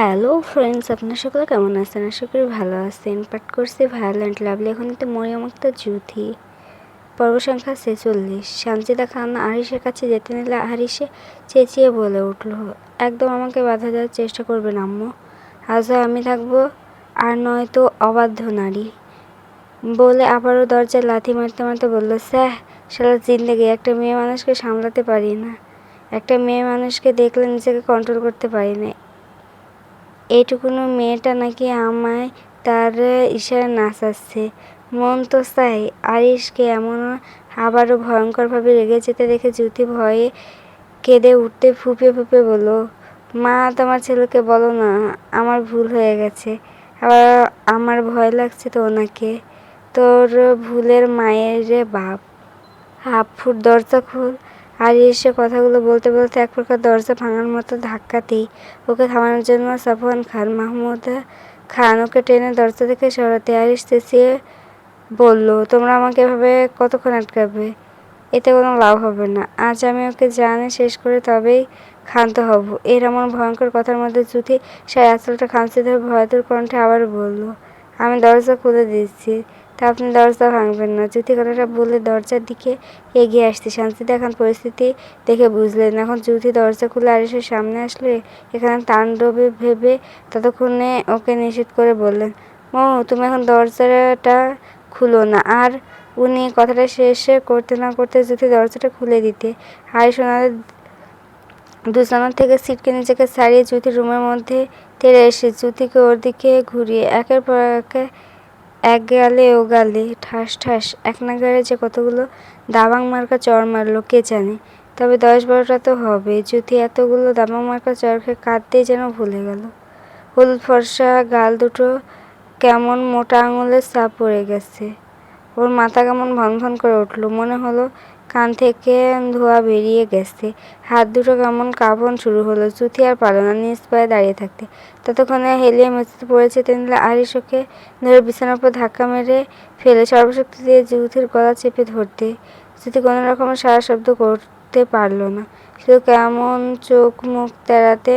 Hello friends আপনার সকলে কেমন আছেন? আশা করি ভালো আছেন। পাঠ করছি ভায়োলেন্ট লাভলি এখন তো মরিয়ম একটা জুথি পর্ব সংখ্যা ছেচল্লিশ। শান্তিদা খান আরিসের কাছে যেতে নিলে আরিসে চেঁচিয়ে বলে উঠল, একদম আমাকে বাধা দেওয়ার চেষ্টা করবেন, আম্মু। আজ আমি থাকব আর নয়তো অবাধ্য নারী। বলে আবারও দরজায় লাথি মারতে মারতে বলল, স্যাহ সারা জিন্দগি, একটা মেয়ে মানুষকে সামলাতে পারি না। একটা মেয়ে মানুষকে দেখলে নিজেকে কন্ট্রোল করতে পারি না। এইটুকুনো মেয়েটা নাকি আমায় তার ইশারা নাচাচ্ছে। মন তো চাই, আরিশকে এমন আবারও ভয়ঙ্করভাবে রেগে যেতে দেখে জ্যোতি ভয়ে কেঁদে উঠতে ফুপে ফুপে বলল, মা, তোমার ছেলেকে বলো না, আমার ভুল হয়ে গেছে। আবার আমার ভয় লাগছে তো ওনাকে। তোর ভুলের মায়ের রে বাপ। হাফ ফুট দরজা খুল। আর এসে কথাগুলো বলতে বলতে এক প্রকার দরজা ভাঙার মতো ধাক্কাতেই ওকে থামানোর জন্য সাফওয়ান খান মাহমুদ খান ওকে টেনে দরজা থেকে সরাতে আরিস চেঁচিয়ে বলল, তোমরা আমাকে এভাবে কতক্ষণ আটকাবে? এতে কোনো লাভ হবে না। আজ আমি ওকে জানে শেষ করে তবেই ক্ষান্ত হব। এর এমন ভয়ঙ্কর কথার মধ্যে জুথি সে আঁচলটা খামচে ধরে ভয়তুর কণ্ঠে আবার বলল, আমি দরজা খুলে দিচ্ছি। তা আপনি দরজা ভাঙবেন না। জ্যোতি কথাটা বলে দরজার দিকে এগিয়ে আসতে। শান্তি দেখান পরিস্থিতি দেখে বুঝলেন। এখন জ্যোতি দরজা খুলে আরিসের সামনে আসলে এখানে তাণ্ডবে ভেবে ততক্ষণে ওকে নিষেধ করে বললেন, মৌ, তুমি এখন দরজাটা খুলো না। আর উনি কথাটা শেষে করতে না করতে জ্যোতি দরজাটা খুলে দিতে আরিস ওনাদের দুজনের থেকে সিটকে নিজেকে ছাড়িয়ে জ্যোতির রুমের মধ্যে তেড়ে এসে জ্যোতিকে ওর দিকে ঘুরিয়ে একের পর একে এক গালে ও গালে, ঠাস ঠাস। এক নাগারে যে কতগুলো দাবাং মার্কা চর মারলো, কে জানে? তবে দশ বারোটা তো হবে। যদি এতগুলো দাবাং মার্কা চর খেয়ে কাঁদতেই যেন ভুলে গেল। হলুদ ফর্সা গাল দুটো কেমন মোটা আঙুলের সাপ পড়ে গেছে। ওর মাথা কেমন ভন ভন করে উঠল। মনে হলো কান থেকে ধোয়া বেরিয়ে গেছে। হাত দুটো কেমন কাঁপন শুরু হলো। চুথি আর পারল না নিজ পায়ে দাঁড়িয়ে থাকতে। ততক্ষণে হেলিয়ে মেঝেতে পড়েছে তেনলে আরিস ওকে ধরে বিছানার উপর ধাক্কা মেরে ফেলে সর্বশক্তি দিয়ে জুথির গলা চেপে ধরতে। জুথি কোনো রকমের সারা শব্দ করতে পারল না। শুধু কেমন চোখ মুখ তেড়াতে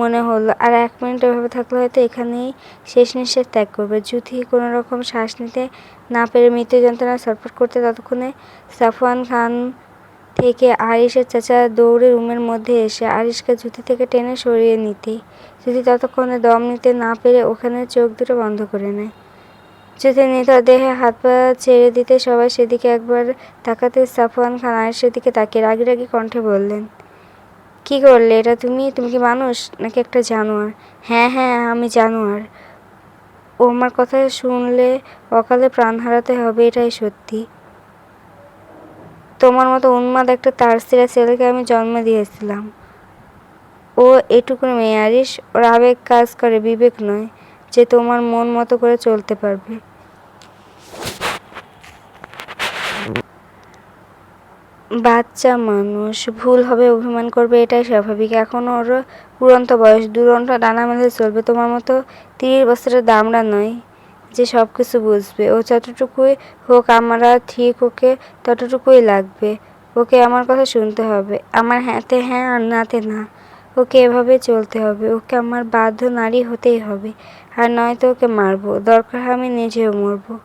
মনে হলো। আর এক মিনিট এভাবে থাকলে হয়তো এখানেই শেষ নিঃশ্বাস ত্যাগ করবে। জুথি কোনো রকম শ্বাস নিতে না পেরে মৃত্যু যন্ত্রণা ছটফট করতে ততক্ষণে সাফওয়ান খান থেকে আরিসের চাচা দৌড়ে রুমের মধ্যে এসে আরিসকে জুতি থেকে টেনে সরিয়ে নিতে। যদি ততক্ষণে দম নিতে না পেরে ওখানে চোখ দুটো বন্ধ করে নেয়। যদি দেহে হাত পা ছেড়ে দিতে সবাই সেদিকে একবার তাকাতে সাফওয়ান খান আরিসের দিকে তাকিয়ে রাগি রাগি কণ্ঠে বললেন কি করলে? এটা তুমি? তুমি কি মানুষ? নাকি একটা জানোয়ার? হ্যাঁ হ্যাঁ আমি জানোয়ার। ও আমার কথা শুনলে অকালে প্রাণ হারাতে হবে, এটাই সত্যি। তোমার মতো উন্মাদ একটা তারসিরা ছেলেকে আমি জন্ম দিয়েছিলাম। ও এটুকুন মেয়ে আরিস ওর আবেগ কাজ করে, বিবেক নয় যে তোমার মন মতো করে চলতে পারবে। বাচ্চা মানুষ, ভুল হবে, অভিমান করবে, এটাই স্বাভাবিক। এখন ওর উড়ন্ত বয়স, দুরন্ত ডানা মেলে চলবে। তোমার মতো তিরিশ বছরের দামড়া নয় যে সব কিছু বুঝবে। ও যতটুকুই হোক, আমরা ঠিক ওকে ততটুকুই লাগবে। ওকে আমার কথা শুনতে হবে। আমার হ্যাঁতে হ্যাঁ আর নাতে না। ওকে এভাবে চলতে হবে। ওকে আমার বাধ্য নারী হতেই হবে। আর নয়তো ওকে মারবো। দরকার আমি নিজেও মরবো।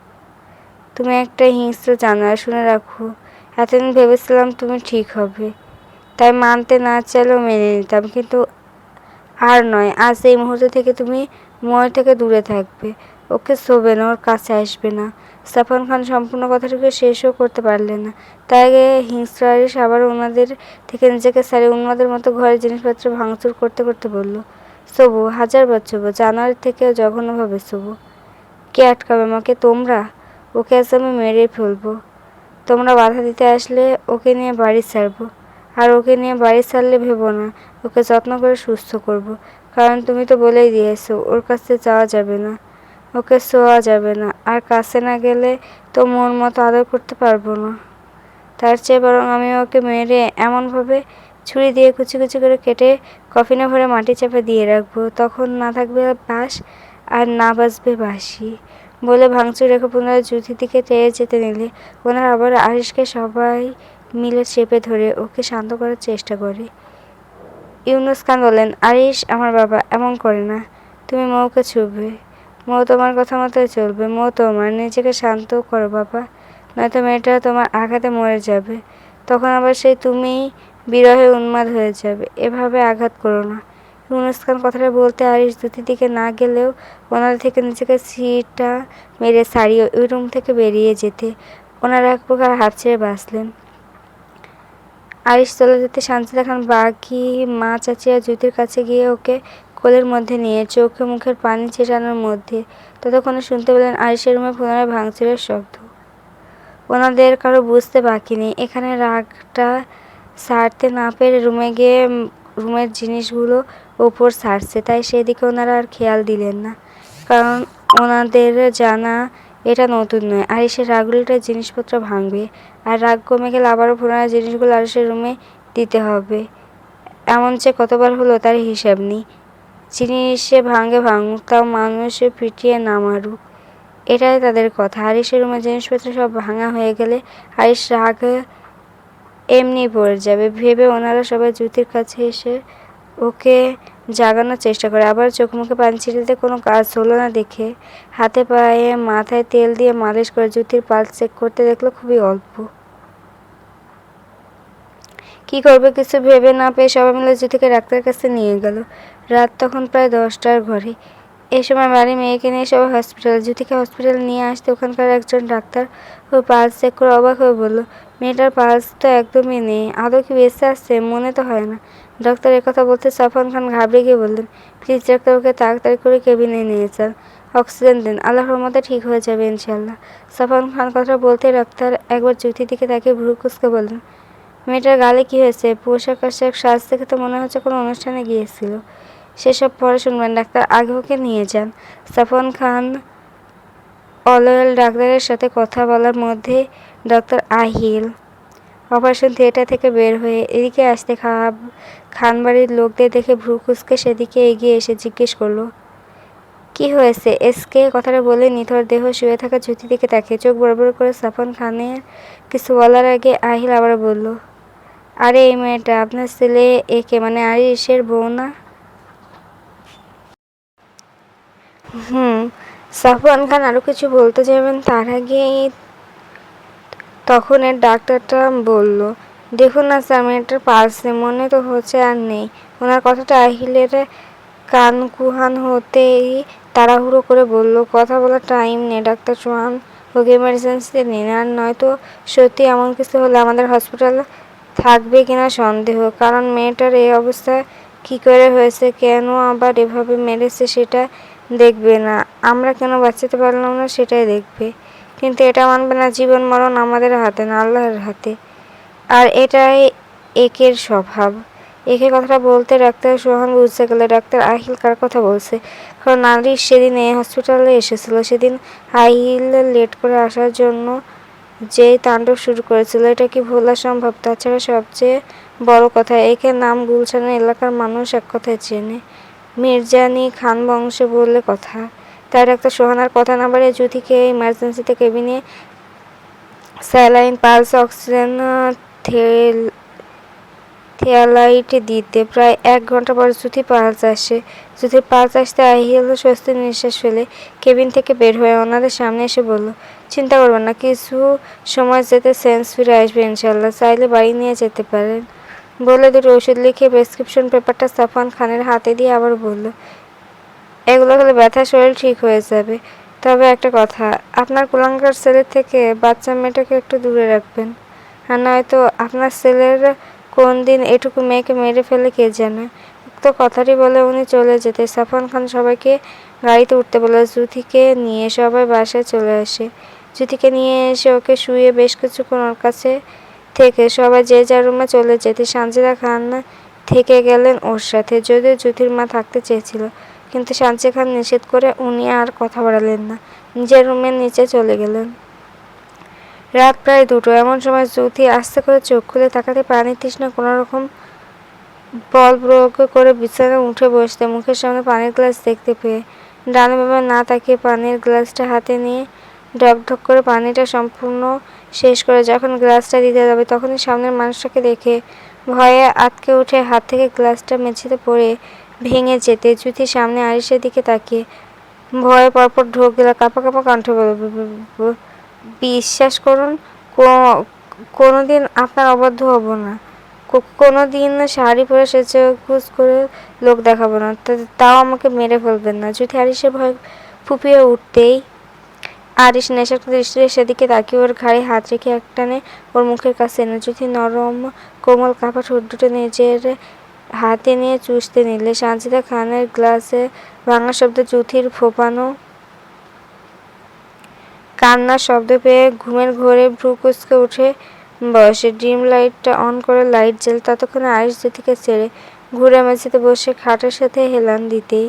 তুমি একটা হিংস্র জানা শুনে রাখো। এতদিন ভেবেছিলাম তুমি ঠিক হবে। তাই মানতে না চাইলেও মেনে নিতাম, কিন্তু আর নয়, আজ এই মুহূর্ত থেকে তুমি ময় থেকে দূরে থাকবে। ওকে শোবে না, ওর কাছে আসবে না। সাফান খান সম্পূর্ণ কথাটাকে শেষও করতে পারলেন না। তাই হিংস্র আরিস আবার ওনাদের থেকে নিজেকে সারি উন্মাদের মতো ঘরের জিনিসপত্র ভাঙচুর করতে করতে বলল, শোবো, হাজার বার শোবো, জানুয়ারি থেকে জঘন্যভাবে শোবো। কে আটকাবে আমাকে? তোমরা? ওকে আজ আমি মেরে ফেলব। তোমরা বাধা দিতে আসলে ওকে নিয়ে বাড়ি ছাড়বো। আর ওকে নিয়ে বাড়ি ছাড়লে ভেবো না, ওকে যত্ন করে সুস্থ করব। কারণ তুমি তো বলেই দিয়েছ, ওর কাছে যাওয়া যাবে না, ওকে শোয়া যাবে না। আর কাছে না গেলে তো মন মতো আদর করতে পারব না। তার চেয়ে বরং আমি ওকে মেরে এমনভাবে ছুরি দিয়ে কুচি কুচি করে কেটে কফিনে ভরে মাটি চাপে দিয়ে রাখব। তখন না থাকবে বাস আর না বাসবে বাসি বলে ভাঙচুর রেখে পুনরায় জুথির দিকে তেড়ে যেতে নিলে। ওনার আবার আরিসকে সবাই মিলে চেপে ধরে ওকে শান্ত করার চেষ্টা করে। ইউনুস খান বলেন আরিস আমার বাবা, এমন করে না। তুমি মৌকে ছুবে। মৌ তোমার কথা মতোই চলবে। মৌ তোমার, নিজেকে শান্ত করো বাবা। নয়তো মেয়েটা তোমার আঘাতে মরে যাবে। তখন আবার সেই তুমি বিরহে উন্মাদ হয়ে যাবে। এভাবে আঘাত করো না। ইউনুস খান কথাটা বলতে আরিস দুটির দিকে না গেলেও ওনার থেকে নিজেকে সিটটা মেরে সারিয়ে ওই রুম থেকে বেরিয়ে যেতে। ওনারা এক প্রকার হাত ছেড়ে বাঁচলেন। আরিস চলে যেতে শান্তিদা খান, বাকি মা চাচিয়া জ্যোতির কাছে গিয়ে ওকে কোলের মধ্যে নিয়ে চোখে মুখের পানি ছেটানোর মধ্যে ততক্ষণে শুনতে পেলেন আরিসের রুমে পুনরায় ভাঙচুরের শব্দ। ওনাদের কারও বুঝতে বাকি নেই। এখানে রাগটা সারতে না পেরে রুমে গিয়ে রুমের জিনিসগুলো ওপর সারছে তাই সেদিকে ওনারা আর খেয়াল দিলেন না। কারণ ওনাদের জানা এটা নতুন নয়। আরিসের রাগগুলিটার জিনিসপত্র ভাঙবে। আর রাগ কমে গেলে আবারও পুনরায় জিনিসগুলো আরিসের রুমে দিতে হবে। এমন যে কতবার হলো তার হিসাব নেই। জিনিসে ভাঙে ভাঙুক, তাও মানুষে পিটিয়ে না মারুক। এটাই তাদের কথা। আরিসের রুমের জিনিসপত্র সব ভাঙা হয়ে গেলে আরিস রাগ এমনি পড়ে যাবে। ভেবে ওনারা সবাই জ্যোতির কাছে এসে ওকে জাগানোর চেষ্টা করে। আবার চোখ মুখে পানি ছিটাতে কোনো কাজ হলো না দেখে হাতে পায়ে মাথায় তেল দিয়ে মালিশ করে জুতির পাল চেক করতে দেখল খুবই অল্প। কি করবে কিছু ভেবে না পেয়ে সবাই মিলে জুতিকে ডাক্তারের কাছে নিয়ে গেল। রাত তখন প্রায় দশটার ঘরে এ সময় বাড়ি মেয়েকে নিয়ে সবাই হসপিটাল জ্যোতিকে হসপিটাল নিয়ে আসতে ওখানকার একজন ডাক্তার ওই পালস চেক করে অবাক হয়ে বলল, মেয়েটার পালস তো একদমই নেই, আদৌ কি বেঁচে আসছে মনে তো হয় না। ডাক্তার কথা বলতে সাফান খান ঘাবড়ে গিয়ে বললেন, প্লিজ ডাক্তার ওকে তাড়াতাড়ি করে কেবিনে নিয়ে যান। অক্সিজেন দিন, আল্লাহর মতো ঠিক হয়ে যাবে ইনশাল্লাহ সাফান খান কথা বলতে ডাক্তার একবার জ্যোতির দিকে তাকে ভ্রু বললেন, মেয়েটার গালে কি হয়েছে? পোশাক আশাক, সাজ থেকে তো মনে হচ্ছে কোনো অনুষ্ঠানে গিয়েছিল। সেসব পরে শুনবেন, ডাক্তার আগে ওকে নিয়ে যান। সাফন খান অলয়েল ডাক্তারের সাথে কথা বলার মধ্যে ডক্টর আহিল। অপারেশন থিয়েটার থেকে বের হয়ে এদিকে আসতে খাব খানবাড়ির লোকদের দেখে ভ্রু কুচকে সেদিকে এগিয়ে এসে জিজ্ঞেস করল, কি হয়েছে? এসকে কথাটা বলে নিথর দেহ শুয়ে থাকা জ্যোতি দিকে তাকিয়ে চোখ বড় করে সাফন খানের কিছু বলার আগে আহিল আবার বলল, আরে এই মেয়েটা, আপনার ছেলে একে মানে আরিসের বউ না? হুম, সাফওয়ান খান আরও কিছু বলতে যাবেন, তার আগেই তখন এর ডাক্তারটা বলল দেখুন না স্যার মেয়েটার পালসে মনে তো হচ্ছে আর নেই। ওনার কথাটা আহিলের কান কুহান হতেই তাড়াহুড়ো করে বলল, কথা বলার টাইম নেই, ডাক্তার চৌহান। ওকে এমার্জেন্সিতে নিন আর নয়তো সত্যি এমন কিছু হলে আমাদের হসপিটাল থাকবে কিনা সন্দেহ। কারণ মেয়েটার এই অবস্থা কি করে হয়েছে, কেন আবার এভাবে মেরেছে সেটা দেখবে না। আমরা কেন বাঁচাতে পারলাম না সেটাই দেখবে। কিন্তু এটা মানবে না জীবন মরণ আমাদের হাতে না আল্লাহর হাতে। আর এটাই একের স্বভাব। একে কথাটা বলতে ডাক্তার সোহান বুঝতে গেলে ডাক্তার আহিল কার কথা বলছে? কারণ নারী সেদিন এই হসপিটালে এসেছিল। সেদিন আহিল লেট করে আসার জন্য যে তাণ্ডব শুরু করেছিল, এটা কি ভোলা সম্ভব? তাছাড়া সবচেয়ে বড় কথা, একে নাম গুলশানের এলাকার মানুষ এক কথায় চেনে। মির্জানি খান বংশ বললে কথা। তাই ডাক্তার সোহানার কথা না বলে জ্যোতিকে ইমার্জেন্সিতে কেবিনে স্যালাইন পালস অক্সিজেন থেয়ালাইট দিতে। প্রায় এক ঘণ্টা পর জ্যোতি পালস আসে জ্যোতির পালস আসতে আহিল স্বস্তির নিঃশ্বাস ফেলে কেবিন থেকে বের হয়ে ওনাদের সামনে এসে বলল, চিন্তা করবেন না, কিছু সময় যেতে সেন্স ফিরে আসবে ইনশাল্লাহ চাইলে বাড়ি নিয়ে যেতে পারেন। বলে দুটো ওষুধ লিখে প্রেসক্রিপশন পেপারটা সাফান খানের হাতে দিয়ে আবার বলল এগুলো খেলে ব্যথা শরীর ঠিক হয়ে যাবে। তবে একটা কথা, আপনার কুলাঙ্গার ছেলের থেকে বাচ্চা মেয়েটাকে একটু দূরে রাখবেন। আর নয়তো আপনার ছেলের কোন দিন এটুকু মেয়েকে মেরে ফেলে কে জানে। উক্ত কথাটি বলে উনি চলে যেতে। সাফান খান সবাইকে গাড়িতে উঠতে বলে জুথিকে নিয়ে সবাই বাসায় চলে আসে। জুথিকে নিয়ে এসে ওকে শুয়ে বেশ কিছুক্ষণ ওর কাছে থেকে সবাই যে যার রুমে চলে যেতে। সানজিদা খান থেকে গেলেন ওর সাথে। যদিও জ্যোতির মা থাকতে চেয়েছিল কিন্তু সানজি খান নিষেধ করে উনি আর কথা বাড়ালেন না। নিজের রুমের নিচে চলে গেলেন। রাত প্রায় দুটো। এমন সময় জ্যোতি আস্তে করে চোখ খুলে তাকাতে পানির তৃষ্ণা। কোনো রকম বল প্রয়োগ করে বিছানায় উঠে বসতে মুখের সামনে পানির গ্লাস দেখতে পেয়ে ডানে বাবা না তাকিয়ে পানির গ্লাসটা হাতে নিয়ে ঢক ঢক করে পানিটা সম্পূর্ণ শেষ করে যখন গ্লাসটা দিতে যাবে তখনই সামনের মানুষটাকে দেখে ভয়ে আটকে উঠে হাত থেকে গ্লাসটা মেঝেতে পড়ে ভেঙে যেতে। জুথি সামনে আরিসের দিকে তাকিয়ে ভয়ে পরপর ঢোক গেল, কাঁপা কাঁপা কণ্ঠে বলল "ব- ব- ব- বিশ্বাস করুন কোনো দিন আপনার অবাধ্য হব না। কোনো দিন শাড়ি পরে সেচে খুশ করে লোক দেখাবো না। তাও আমাকে মেরে ফেলবেন না। যদি আরিসের ভয় ফুপিয়ে উঠতেই আরিস নেশাক্ত দৃষ্টিতে সেদিকে তাকিয়ে ওর ঘাড়ে হাত রেখে একটানে ওর মুখের কাছে এনে যদি নরম কোমল কাপা ঠোঁট দুটো নিজের হাতে নিয়ে চুষতে নিলে সানজিদা খানের গ্লাসে ভাঙা শব্দ জুথির ফোপানো কান্নার শব্দ পেয়ে ঘুমের ঘোরে ভ্রু কুচকে উঠে বসে ডিম লাইটটা অন করে লাইট জ্বেল, ততক্ষণে আরিস জ্যোতিকে ছেড়ে ঘুরে মেঝেতে বসে খাটের সাথে হেলান দিতেই।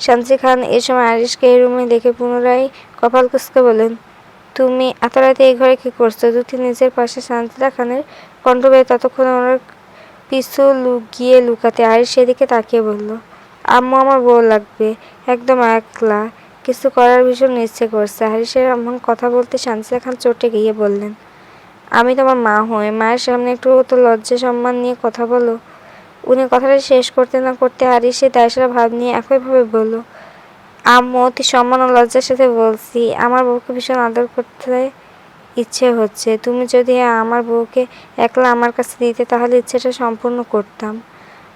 শামসি খান এ সময় আরিসকে এই রুমে দেখে পুনরায় কপাল কুচকে বলেন তুমি এত রাতে এই ঘরে কি করছ? দুটি নিজের পাশে শান্তিদা খানের কণ্ঠ পেয়ে ততক্ষণে ওনার পিছু লুকিয়ে লুকাতে আরিস সেদিকে তাকিয়ে বলল, আম্মু, আমার বউ লাগবে, একদম একলা। কিছু করার ভীষণ ইচ্ছে করছে। হারিসের এমন কথা বলতে শান্তিদা খান চটে গিয়ে বললেন, আমি তোমার মা হয়ে মায়ের সামনে একটু তো লজ্জা সম্মান নিয়ে কথা বলো। উনি কথাটা শেষ করতে না করতে হারিসে দায়সারা ভাব নিয়ে একইভাবে বলল, আম্মু, অতি সম্মান ও লজ্জার সাথে বলছি। আমার বউকে ভীষণ আদর করতে ইচ্ছে হচ্ছে। তুমি যদি আমার বউকে একলা আমার কাছে দিতে, তাহলে ইচ্ছেটা সম্পূর্ণ করতাম।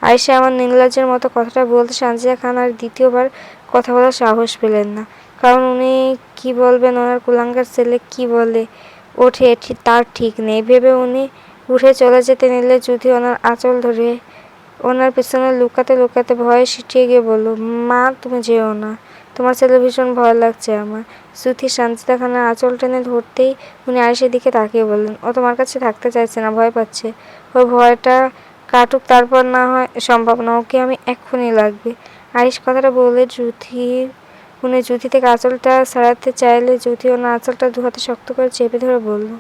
আয়েশা আমার নির্লজ্জের মতো কথাটা বলতে সানজিয়া খান আর দ্বিতীয়বার কথা বলার সাহস পেলেন না। কারণ উনি কি বলবেন, ওনার কুলাঙ্গার ছেলে কি বলে, ওঠে তার ঠিক নেই। ভেবে উনি উঠে চলে যেতে নিলে যদি ওনার আঁচল ধরে ওনার পিছনে লুকাতে লুকাতে ভয়ে সিটিয়ে গিয়ে বলল, মা, তুমি যেও না। তোমার ছেলে ভীষণ ভয় লাগছে আমার। সুথি শান্তিদা খানের আঁচল টেনে ধরতেই উনি আরিসের দিকে তাকিয়ে বললেন, ও তোমার কাছে থাকতে চাইছে না, ভয় পাচ্ছে। ওর ভয়টা কাটুক, তারপর না হয় সম্ভব না, ওকে আমি এক্ষুনি লাগবে। আরিস কথাটা বলে জুথির উনি জুথি থেকে আঁচলটা সারাতে চাইলে জুথি ওনার আঁচলটা দু হাতে শক্ত করে চেপে ধরে বলল,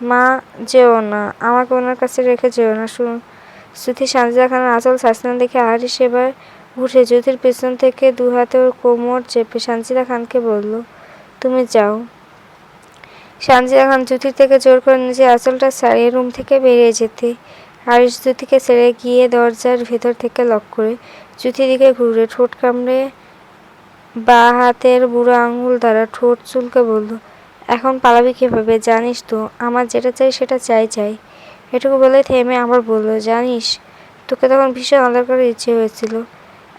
মা, যেও না, আমাকে ওনার কাছে রেখে যেও না, শুনুন। শ্রুতি সানজিদা খানের আঁচল ছাড়ছে না দেখে আরিস এবার উঠে জ্যোতির পেছন থেকে দু হাতে ওর কোমর চেপে সানজিদা খানকে বলল, তুমি যাও। সানজিদা খান জ্যোতির থেকে জোর করে নিজে আঁচলটা ছাড়িয়ে রুম থেকে বেরিয়ে যেতে আরিস জ্যোতিকে ছেড়ে গিয়ে দরজার ভেতর থেকে লক করে জ্যোতির দিকে ঘুরে ঠোঁট কামড়ে বা হাতের বুড়ো আঙুল দ্বারা ঠোঁট চুলকে বলল, এখন পালাবি কীভাবে? জানিস তো, আমার যেটা চাই সেটা চাই চাই। এটুকু বলে থেমে আবার বলল, জানিস, তোকে তখন ভীষণ আদর করার ইচ্ছে হয়েছিল।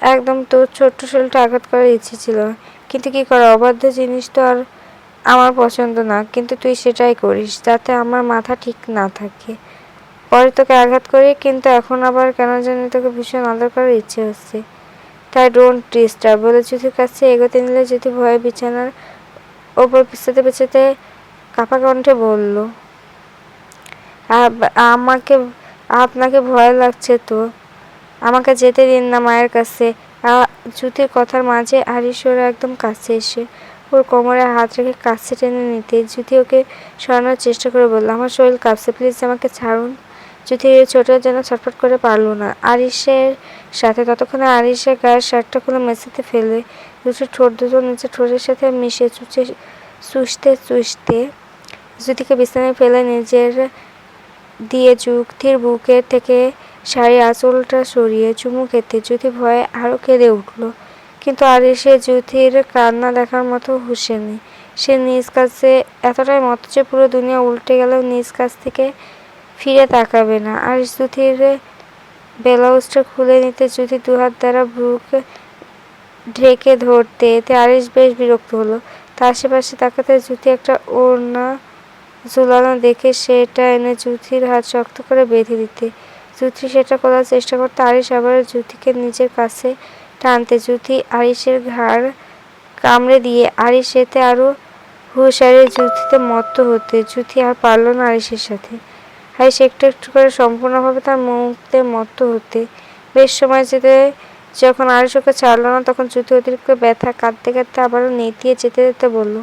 একদম তোর ছোট্ট শরীরটা আঘাত করার ইচ্ছে ছিল। কিন্তু কি করা, অবাধ্য জিনিস তো আর আমার পছন্দ না। কিন্তু তুই সেটাই করিস, যাতে আমার মাথা ঠিক না থাকে। পরে তোকে আঘাত করি, কিন্তু এখন আবার কেন জানি তোকে ভীষণ আদর করার ইচ্ছে হচ্ছে। তাই ডোন্ট ডিস্টার্ব বলে যুথির কাছে এগোতে নিলে যদি ভয়ে বিছানার ওপর পিছাতে পিছাতে কাপা কণ্ঠে বলল আমাকে, আপনাকে ভয় লাগছে তো। আমাকে যেতে দিন না মায়ের কাছে। জ্যোতির কথার মাঝে আরিশোর একদম কাছে এসে ওর কোমরে হাত রেখে কাছে টেনে নিতে জ্যোতি ওকে সরানোর চেষ্টা করে বলল, আমার শরীর কাঁপছে প্লিজ আমাকে ছাড়ুন। জ্যোতি ছোট যেন ছটফট করে পারল না। আরিসের সাথে ততক্ষণে আরিসের গায়ের শার্টটা খুলে মেঝেতে ফেলে দুটো ঠোঁট, দুটো নিচে ঠোঁটের সাথে মিশে চুচে, চুষতে চুষতে জ্যোতিকে বিছানায় ফেলে নিজের দিয়ে যুক্তির বুকের থেকে শাড়ি আঁচলটা সরিয়ে চুমু খেতে জ্যোতি ভয়ে আরও কেঁদে উঠল। কিন্তু আর সে জ্যোতির কান্না দেখার মতো হুঁশে নেই সে নিজ কাছে এতটাই মত যে পুরো দুনিয়া উল্টে গেলেও নিজ কাছ থেকে ফিরে তাকাবে না। আর জ্যোতির ব্লাউজটা খুলে নিতে জ্যোতি দুহাত দ্বারা বুকে ঢেকে ধরতে, এতে আরিস বেশ বিরক্ত হলো। তার আশেপাশে তাকাতে জ্যোতি একটা ওড়না ঝুলানো দেখে সেটা এনে জুথির হাত শক্ত করে বেঁধে দিতে। জুথি সেটা করার চেষ্টা করতে আরিস আবার জুথিকে নিজের কাছে টানতে। জুথি আরিসের ঘাড় কামড়ে দিয়ে আরিস এতে আরও হুঁশারে জুথিতে মত্ত হতে। জুথি আর পারল না আরিসের সাথে। আরিস একটু একটু করে সম্পূর্ণভাবে তার মুহূর্তে মত্ত হতে। বেশ সময় যেতে যখন আরিস ওকে ছাড়লো না, তখন জুথি অতিরিক্ত ব্যথা, কাঁদতে কাঁদতে আবারও নেতিয়ে যেতে যেতে বলল,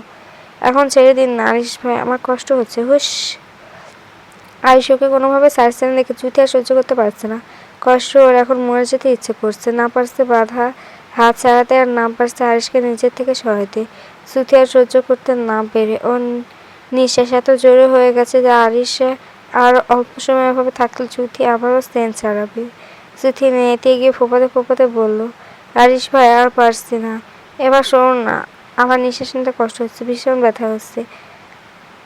এখন ছেড়ে দিন না আরিস ভাই, আমার কষ্ট হচ্ছে। হুস আরিস ওকে কোনোভাবে ছাড়ছে না দেখে জুতি আর সহ্য করতে পারছে না। কষ্ট ওর এখন মরে যেতে ইচ্ছে করছে। না পারছে বাধা, হাত ছাড়াতে আর না পারছে আরিসকে নিজের থেকে সহায়তে। জুতি আর সহ্য করতে না পেরে ওর নিঃশ্বাস এত জোরে হয়ে গেছে যে আরিস আর অল্প সময় এভাবে থাকলে জুতি আবারও সেন ছাড়াবে। জুথি নেতে গিয়ে ফোপাতে ফোপাতে বলল, আরিশ ভাই, আর পারছি না। এবার শোন না, আমার নিঃশ্বাস নিতে কষ্ট হচ্ছে, ভীষণ ব্যথা হচ্ছে।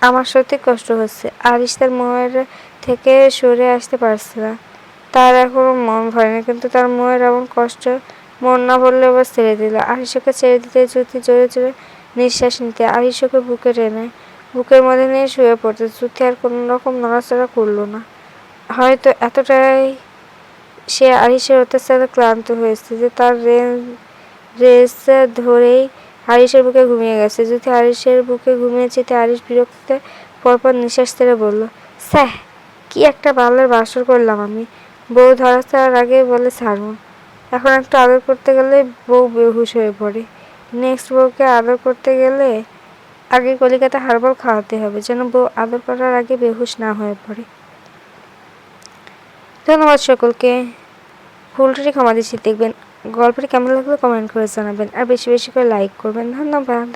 আমার সত্যি কষ্ট হচ্ছে। আরিশ তার মোয়ের থেকে সরে আসতে পারছে না। তার এখনও মন ভরে না, কিন্তু তার মোয়ের এমন কষ্ট মন না ভরলে এবার ছেড়ে দিল। আরিশকে ছেড়ে দিতে জ্যোতি জোরে জোরে নিঃশ্বাস নিতে আরিশকে বুকে টেনে, বুকের মধ্যে নিয়ে শুয়ে পড়তে। জ্যোতি আর কোনো রকম নড়াচড়া করল না। হয়তো এতটাই সে আরিশের অত্যাচারে ক্লান্ত হয়েছে যে তার রেস ধরেই আরিশের বুকে ঘুমিয়ে গেছে। যদি আরিশের বুকে ঘুমিয়ে যেতে আরিশ বিরক্তিতে পরপর নিঃশ্বাস ছেড়ে বলল, স্যাহ, কি একটা বালের বাসর করলাম আমি। বউ ধরা ছাড়ার আগে বলে ছাড়ুন এখন একটু আদর করতে গেলে বউ বেহুশ হয়ে পড়ে। নেক্সট বউকে আদর করতে গেলে আগে কলিকাতা হারবল খাওয়াতে হবে, যেন বউ আদর করার আগে বেহুশ না হয়ে পড়ে। ধন্যবাদ সকলকে। ভুলটি ক্ষমা দৃষ্টি দেখবেন। গল্পটি কেমন লাগল কমেন্ট করে জানাবেন। আর বেশি বেশি করে লাইক করবেন। ধন্যবাদ।